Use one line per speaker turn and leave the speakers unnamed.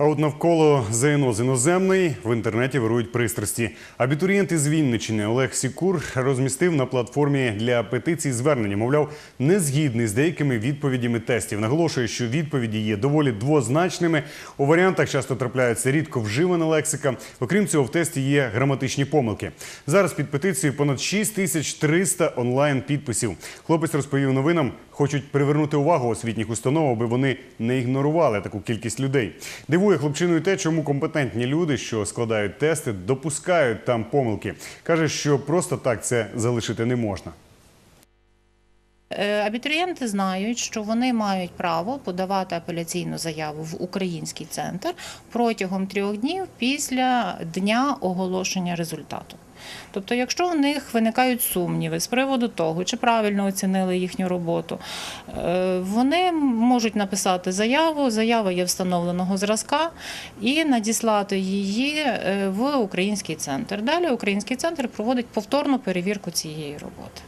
А от навколо ЗНО з іноземної в інтернеті вирують пристрасті. Абітурієнт із Вінничини Олег Сікур розмістив на платформі для петицій звернення. Мовляв, не згідний з деякими відповідями тестів. Наголошує, що відповіді є доволі двозначними. У варіантах часто трапляється рідко вживана лексика. Окрім цього, в тесті є граматичні помилки. Зараз під петицією понад 6300 онлайн підписів. Хлопець розповів новинам, хочуть привернути увагу освітніх установ, аби вони не ігнорували таку кількість людей. Дивує хлопчину хлопчиною те, чому компетентні люди, що складають тести, допускають там помилки. Каже, що просто так це залишити не можна.
Е, Абітурієнти знають, що вони мають право подавати апеляційну заяву в український центр протягом трьох днів після дня оголошення результату. Тобто, якщо у них виникають сумніви з приводу того, чи правильно оцінили їхню роботу, е, вони можуть написати заяву, заява є встановленого зразка, і надіслати її е, в український центр. Далі український центр проводить повторну перевірку цієї роботи.